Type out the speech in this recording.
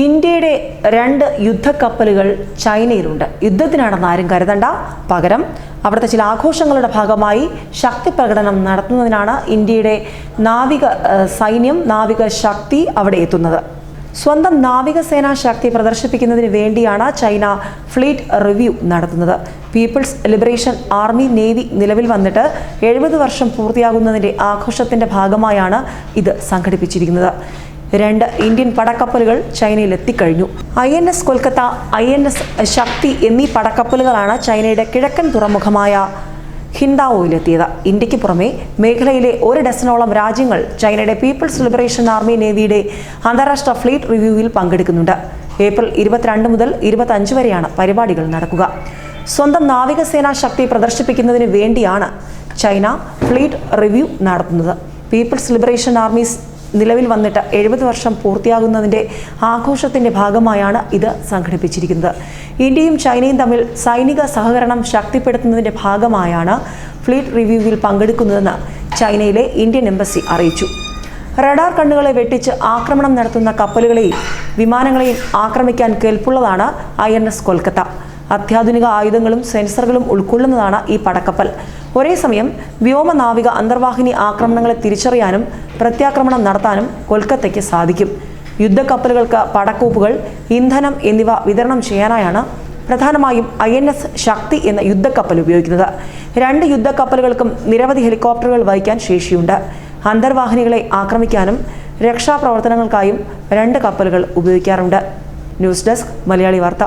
ഇന്ത്യയുടെ രണ്ട് യുദ്ധക്കപ്പലുകൾ ചൈനയിലുണ്ട്. യുദ്ധത്തിനാണെന്ന് ആരും കരുതണ്ട. പകരം അവിടുത്തെ ചില ആഘോഷങ്ങളുടെ ഭാഗമായി ശക്തി പ്രകടനം നടത്തുന്നതിനാണ് ഇന്ത്യയുടെ നാവിക സൈന്യം നാവിക ശക്തി അവിടെ എത്തുന്നത്. സ്വന്തം നാവികസേനാ ശക്തി പ്രദർശിപ്പിക്കുന്നതിന് വേണ്ടിയാണ് ചൈന ഫ്ലീറ്റ് റിവ്യൂ നടത്തുന്നത്. പീപ്പിൾസ് ലിബറേഷൻ ആർമി നേവി നിലവിൽ വന്നിട്ട് എഴുപത് വർഷം പൂർത്തിയാകുന്നതിന്റെ ആഘോഷത്തിന്റെ ഭാഗമായാണ് ഇത് സംഘടിപ്പിച്ചിരിക്കുന്നത്. രണ്ട് ഇന്ത്യൻ പടക്കപ്പലുകൾ ചൈനയിൽ എത്തിക്കഴിഞ്ഞു. I N S Kolkata I N S Shakti എന്നീ പടക്കപ്പലുകളാണ് ചൈനയുടെ കിഴക്കൻ തുറമുഖമായ ഹിൻഡാവോയിലെത്തിയത് ഇന്ത്യയ്ക്ക് പുറമെ മേഖലയിലെ ഒരു ഡസനോളം രാജ്യങ്ങൾ ചൈനയുടെ പീപ്പിൾസ് ലിബറേഷൻ ആർമി നേവിയുടെ അന്താരാഷ്ട്ര ഫ്ലീറ്റ് റിവ്യൂവിൽ പങ്കെടുക്കുന്നുണ്ട്. ഏപ്രിൽ ഇരുപത്തിരണ്ട് മുതൽ ഇരുപത്തഞ്ച് വരെയാണ് പരിപാടികൾ നടക്കുക. സ്വന്തം നാവികസേനാ ശക്തി പ്രദർശിപ്പിക്കുന്നതിന് വേണ്ടിയാണ് ചൈന ഫ്ലീറ്റ് റിവ്യൂ നടത്തുന്നത്. പീപ്പിൾസ് ലിബറേഷൻ ആർമീസ് നിലവിൽ വന്നിട്ട് എഴുപത് വർഷം പൂർത്തിയാകുന്നതിന്റെ ആഘോഷത്തിന്റെ ഭാഗമായാണ് ഇത് സംഘടിപ്പിച്ചിരിക്കുന്നത്. ഇന്ത്യയും ചൈനയും തമ്മിൽ സൈനിക സഹകരണം ശക്തിപ്പെടുത്തുന്നതിന്റെ ഭാഗമായാണ് ഫ്ലീറ്റ് റിവ്യൂവിൽ പങ്കെടുക്കുന്നതെന്ന് ചൈനയിലെ ഇന്ത്യൻ എംബസി അറിയിച്ചു. റഡാർ കണ്ണുകളെ വെട്ടിച്ച് ആക്രമണം നടത്തുന്ന കപ്പലുകളെയും വിമാനങ്ങളെയും ആക്രമിക്കാൻ കേൾപ്പുള്ളതാണ് ഐ എൻ എസ് കൊൽക്കത്ത. അത്യാധുനിക ആയുധങ്ങളും സെൻസറുകളും ഉൾക്കൊള്ളുന്നതാണ് ഈ പടക്കപ്പൽ. ഒരേ സമയം വ്യോമനാവിക അന്തർവാഹിനി ആക്രമണങ്ങളെ തിരിച്ചറിയാനും പ്രത്യാക്രമണം നടത്താനും കൊൽക്കത്തയ്ക്ക് സാധിക്കും. യുദ്ധക്കപ്പലുകൾക്ക് പടക്കൂപ്പുകൾ ഇന്ധനം എന്നിവ വിതരണം ചെയ്യാനായാണ് പ്രധാനമായും ഐ എൻ എസ് ശക്തി എന്ന യുദ്ധക്കപ്പൽ ഉപയോഗിക്കുന്നത്. രണ്ട് യുദ്ധക്കപ്പലുകൾക്കും നിരവധി ഹെലികോപ്റ്ററുകൾ വഹിക്കാൻ ശേഷിയുണ്ട്. അന്തർവാഹിനികളെ ആക്രമിക്കാനും രക്ഷാപ്രവർത്തനങ്ങൾക്കായും രണ്ട് കപ്പലുകൾ ഉപയോഗിക്കാറുണ്ട്. ന്യൂസ് ഡെസ്ക് മലയാളി വാർത്ത.